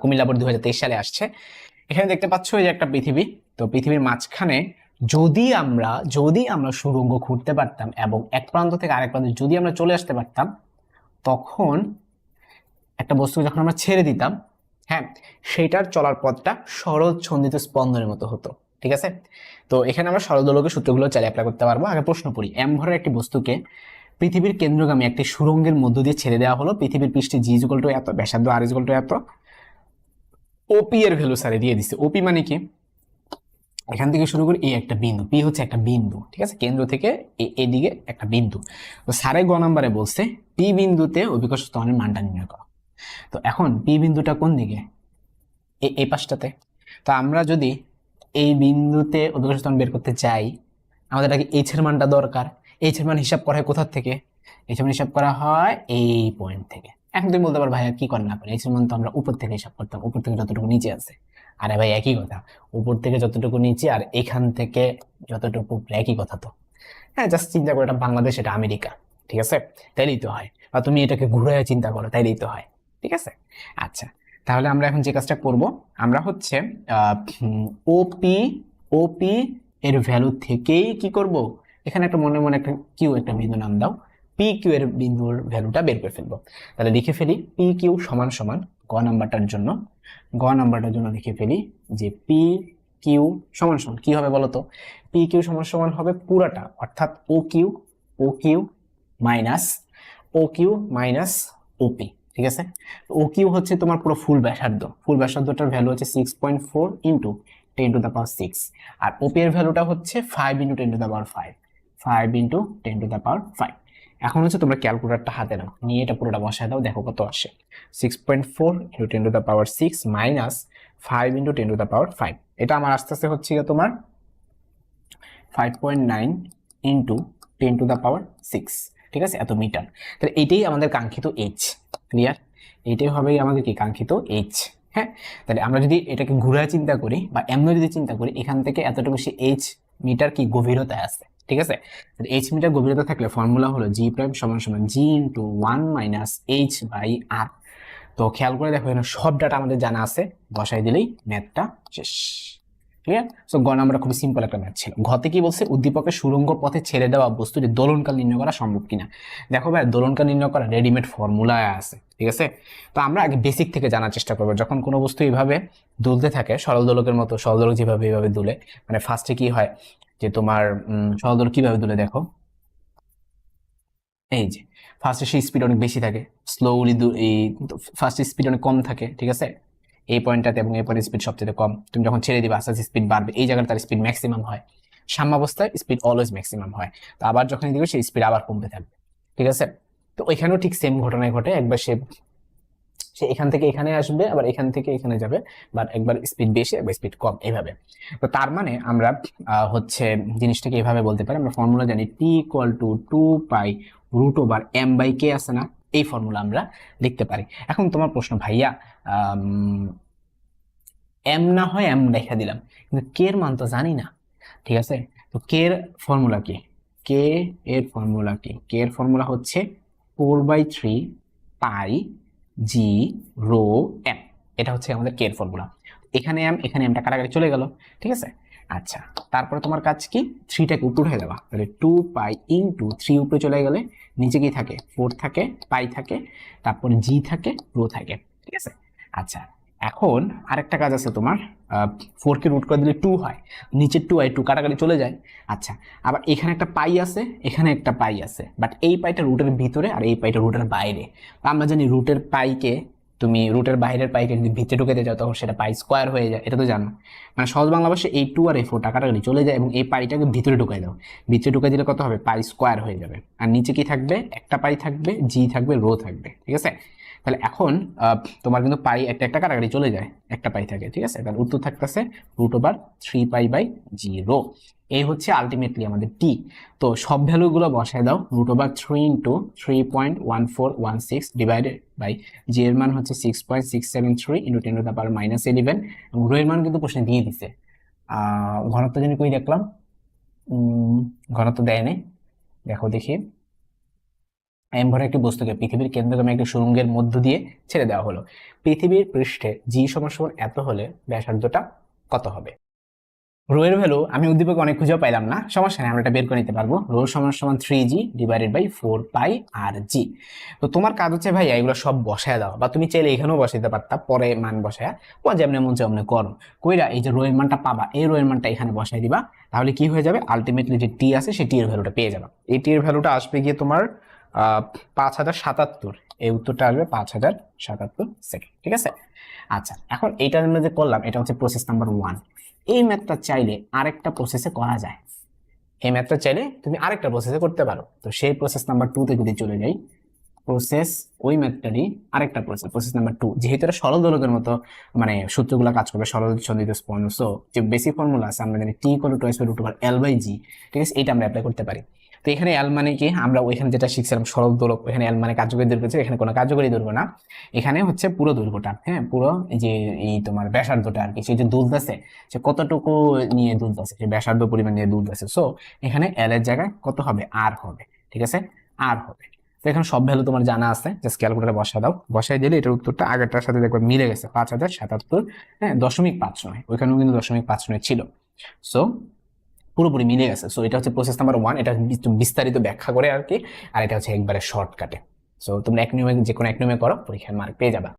Comilla board দু সালে আসছে। এখানে দেখতে পাচ্ছ যে একটা পৃথিবী। তো পৃথিবীর মাঝখানে যদি আমরা যদি আমরা সুরঙ্গ খুঁড়তে পারতাম এবং এক প্রান্ত থেকে আরেক প্রান্তে যদি আমরা চলে আসতে পারতাম, তখন একটা বস্তু যখন আমরা ছেড়ে দিতাম হ্যাঁ সেটার চলার পথটা সরল ছন্দিত স্পন্দনের মতো হতো। ঠিক আছে? তো এখানে আমরা সরল সূত্রগুলো চালিয়ে অ্যাপ্লাই করতে পারব। আগে প্রশ্ন করি এম ভরের একটি বস্তুকে পৃথিবীর কেন্দ্রগামী একটি সুরঙ্গের মধ্য দিয়ে ছেড়ে দেওয়া হলো? পৃথিবীর পৃষ্ঠে জি টু এত, ব্যাসার্ধ আর টু এত? ওপি এর ভ্যালু স্যারে দিয়ে দিছে। ওপি মানে কি? এখান থেকে শুরু করি এই একটা বিন্দু। পি হচ্ছে একটা বিন্দু, ঠিক আছে? কেন্দ্র থেকে এদিকে একটা বিন্দু। তো স্যারে গ নাম্বারে বলছে পি বিন্দুতে অভিকর্ষ স্তনের মানটা নির্ণয় করো। তো এখন পি বিন্দুটা কোন দিকে? এই পাশটাতে। তো আমরা যদি এই বিন্দুতে অভিকর্ষ স্তন বের করতে চাই, আমাদের আগে এইচ এর মানটা দরকার। এইচ এর মান হিসাব করা হয় কোথা থেকে? এইচ এর মান হিসাব করা হয় এই পয়েন্ট থেকে। এখন তুমি বলতে পারো, ভাইয়া কি করেন না পারে এইচ এর মান তো আমরা উপর থেকে হিসাব করতাম, উপর থেকে যতটুকু নিচে আছে। আরে ভাই একই কথা, উপর থেকে যতটুকু নিচে আর এখান থেকে যতটুকু একই কথা তো। হ্যাঁ জাস্ট চিন্তা করো বাংলাদেশ, এটা আমেরিকা, ঠিক আছে? তাইলেই তো হয়। বা তুমি এটাকে ঘুরে চিন্তা করো, তাইলেই তো হয়, ঠিক আছে? আচ্ছা তাহলে আমরা এখন যে কাজটা করব, আমরা হচ্ছে ওপি ওপি এর ভ্যালু থেকেই কি করব? এখানে একটা মনে মনে একটা কিউ একটা বিন্দু নাম দাও। পি কিউ এর বিন্দুর ভ্যালুটা বের করে ফেলব। তাহলে লিখে ফেলি পি কিউ সমান সমান গ নাম্বারটার জন্য। গ নাম্বারটার জন্য লিখে ফেলি যে পি কিউ সমান সমান, কি হবে বলতো? পি কিউ সমান সমান হবে পুরাটা, অর্থাৎ O Q O Q minus O Q minus OP ঠিক আছে? ও কিউ হচ্ছে তোমার পুরো ফুল ব্যাসার্ধ। ফুল ব্যাসার্ধটার ভ্যালু হচ্ছে six point four into ten to the power six R OP এর ভ্যালুটা হচ্ছে five into ten to the power five five into ten to the power five এখন হচ্ছে তোমরা ক্যালকুলেটারটা হাতে নাও। নিয়ে এটা পুরোটা বসায় দাও, দেখো কত আসে। Six point four into ten to the power six minus five into ten to the power five এটা আমার আস্তে আস্তে হচ্ছে গিয়ে তোমার five point nine into ten to the power six ঠিক আছে? এত মিটার তাহলে এইটাই আমাদের কাঙ্ক্ষিত এইচ ক্লিয়ার এইটাই হবে আমাদের কি? কাঙ্ক্ষিত এইচ হ্যাঁ? তাহলে আমরা যদি এটাকে ঘুরে চিন্তা করি বা এমন যদি চিন্তা করি, এখান থেকে এতটুকু সে এইচ মিটার কি গভীরতায় আছে ঠিক আছে? এইচ মিটার গভীরতা থাকলে ফর্মুলা হলো জি প্রাইম সমান সমান G into one minus H by R তো খেয়াল করে দেখো, এখানে সব ডাটা আমাদের জানা আছে। বসাই দিলেই ম্যাথটা শেষ। ক্লিয়ার সো গ নাম্বারটা খুবই সিম্পল একটা ম্যাথ ছিল। ঘতে কি বলছে? উদ্দীপকের সুরঙ্গ পথে ছেড়ে দেওয়া বস্তুটি দোলনকাল নির্ণয় করা সম্ভব কিনা? দেখো ভাই, দোলনকাল নির্ণয় করা রেডিমেড ফর্মুলায় আছে, ঠিক আছে? তো আমরা আগে বেসিক থেকে জানার চেষ্টা করব। যখন কোনো বস্তু এইভাবে দুলতে থাকে, সরল দোলকের মতো, সরল দোলক যেভাবে এইভাবে দুলে মানে ফার্স্টে কি হয়? যে তোমার দোলক কীভাবে দুলে দেখো? এই যে ফার্স্টে সেই স্পিড অনেক বেশি থাকে স্লোলি এই ফার্স্ট স্পিড অনেক কম থাকে, ঠিক আছে? এই পয়েন্টটাতে এবং এই পয়েন্টের স্পিড সবচেয়ে কম। তুমি যখন ছেড়ে দিবে, আস্তে আস্তে স্পিড বাড়বে, এই জায়গায় তার স্পিড ম্যাক্সিমাম হয়। সাম্যাবস্থায় স্পিড অলওয়েজ ম্যাক্সিমাম হয়। তো আবার যখন দিবে, সেই স্পিড আবার কমতে থাকবে, ঠিক আছে? তো ওইখানেও ঠিক সেম ঘটনায় ঘটে। একবার সে সে এখান থেকে এখানে আসবে, আবার এখান থেকে এখানে যাবে বাট একবার স্পিড বেশি, একবার স্পিড কম এইভাবে তো তার মানে আমরা হচ্ছে জিনিসটাকে এভাবে বলতে পারি, আমরা ফর্মুলা জানি T equal to two pi root over M by K আছে না? এই ফর্মুলা আমরা লিখতে পারি। এখন তোমার প্রশ্ন, ভাইয়া এম না হয় এম দেখা দিলাম, কিন্তু কে এর মান তো জানি না, ঠিক আছে? তো কে এর ফর্মুলা কি? কে এর ফর্মুলা কি? কে এর ফর্মুলা হচ্ছে four by three pi G, rho, M. এটা হচ্ছে আমাদের কে এর ফর্মুলা এখানে এম, এখানে এমটা কাটাকাটি চলে গেল, ঠিক আছে? আচ্ছা তারপরে তোমার কাজ কি? থ্রিটাকে উপরে হয়ে দেওয়া তাহলে two pi into three উপরে চলে গেলে নিচে কি থাকে? ফোর থাকে, পাই থাকে, তারপরে জি থাকে, রো থাকে, ঠিক আছে? আচ্ছা এখন আরেকটা কাজ আছে তোমার ফোর কে রুট করে দিলে টু হয়, নিচে টু হয় টু কাটাকাটি চলে যায় আচ্ছা আবার এখানে একটা পাই আছে, এখানে একটা পাই আছে বাট এই পাইটা রুটের ভিতরে আর এই পাইটা রুটের বাইরে আমরা জানি রুটের পাইকে তুমি রুটের বাইরের পাইকে যদি ভিতরে ঢুকে যাও তখন সেটা পাই স্কোয়ার হয়ে যায়, এটা তো জানো মানে সহজ বাংলা ভাষায় এই টু আর এই ফোর কাটাকাটি চলে যায় এবং এই পাইটাকে ভিতরে ঢুকাই দাও, ভিতরে ঢুকাই দিলে কত হবে? পাই স্কোয়ার হয়ে যাবে, আর নিচে কি থাকবে? একটা পাই থাকবে জি থাকবে রো থাকবে, ঠিক আছে? তাহলে এখন তোমার কিন্তু পাই একটা একটা কাটাকাটি চলে যায়। একটা পাই থাকে, ঠিক আছে? তাহলে উত্তর থাকতেছে root over three pi by zero এই হচ্ছে আলটিমেটলি আমাদের টি তো সব ভ্যালুগুলো বসায় দাও root over three into three point one four one six divided by G এর মান হচ্ছে six point six seven three into ten to power minus eleven এবং রো এর মান কিন্তু প্রশ্নে দিয়ে দিছে। ঘনত্ব জানি কই দেখলাম? ঘনত্ব দেয় নাই। দেখো দেখি। ভরা একটি বস্তুকে পৃথিবীর কেন্দ্রগামী একটি সুরঙ্গের মধ্য দিয়ে ছেড়ে দেওয়া হলো। পৃথিবীর পৃষ্ঠে জি সমান এত হলে ব্যাসার্ধটা কত হবে? রো এর ভ্যালু আমি উদ্দীপকে অনেক খুঁজেও পাইলাম না। সমস্যা নেই, আমরা এটা বের করে নিতে পারব। রো সমান সমান three G divided by four pi R G তো তোমার কাজ হচ্ছে ভাই এগুলো সব বসায় দাও, বা তুমি চাইলে এখানেও বসাইতে পারতা, পরে মান বসায়। ও যেমনি মন অমনি করো। কইরা এই যে রো এর মানটা পাবা, এই রো এর মানটা এখানে বসাই দিবা, তাহলে কি হয়ে যাবে? আলটিমেটলি যে টি আছে সেই টি এর ভ্যালুটা পেয়ে যাবে। এই টি এর ভ্যালুটা আসবে গিয়ে তোমার পাঁচ হাজার সাতাত্তর। এই উত্তরটা আসবে পাঁচ হাজার সাতাত্তর সেকেন্ড ঠিক আছে? আচ্ছা এখন এইটার আমরা যে করলাম, এটা হচ্ছে প্রসেস নাম্বার ওয়ান এই ম্যাথটা চাইলে আরেকটা প্রসেসে করা যায়। এই ম্যাথটা চাইলে তুমি আরেকটা প্রসেসে করতে পারো। তো সেই প্রসেস নাম্বার টুতে যদি চলে যাই প্রসেস ওই ম্যাথটারই আরেকটা প্রসেস প্রসেস নাম্বার টু যেহেতু এটা সরল দোলকের মতো মানে সূত্রগুলো কাজ করবে, সরল সন্দিত স্পন্দ সো যে বেসিক ফর্মুলা আছে, আমরা জানি টি কোনো twice root over L by G ঠিক আছে? এটা আমরা অ্যাপ্লাই করতে পারি। তো এখানে এল মানে কি? আমরা ওইখানে যেটা শিখছিলাম সরল দোলক ওইখানে এল মানে কার্যকরী দৈর্ঘ্য ছিল, এখানে কোনো কার্যকরী দৈর্ঘ্য না। এখানে হচ্ছে পুরো দৈর্ঘ্যটা হ্যাঁ? পুরো যে এই তোমার ব্যাসার্ধটা আর কি সেই যে দুধ আছে সে কতটুকু নিয়ে দুধ আছে সে ব্যাসার্ধ পরিমাণ নিয়ে দুধ আছে। সো এখানে এল এর জায়গায় কত হবে? আর হবে ঠিক আছে? আর হবে। তো এখানে সব ভ্যালু তোমার জানা আছে জাস্ট ক্যালকুলেটারে বসা দাও। বসাই দিলে এটার উত্তরটা আগেরটার সাথে দেখবে মিলে গেছে পাঁচ হাজার সাতাত্তর হ্যাঁ? দশমিক পাঁচ নয় ওইখানেও কিন্তু দশমিক পাঁচ নয় ছিল। সো পুরোপুরি মিলে গেছে। সো এটা হচ্ছে প্রসেস নাম্বার ওয়ান এটা বিস্তারিত ব্যাখ্যা করে আর কি, আর এটা হচ্ছে একবারে শর্টকাটে সো তোমরা এক নিয়মে যে কোনো এক নিয়মে করো পরীক্ষার মার্ক পেয়ে যাবে।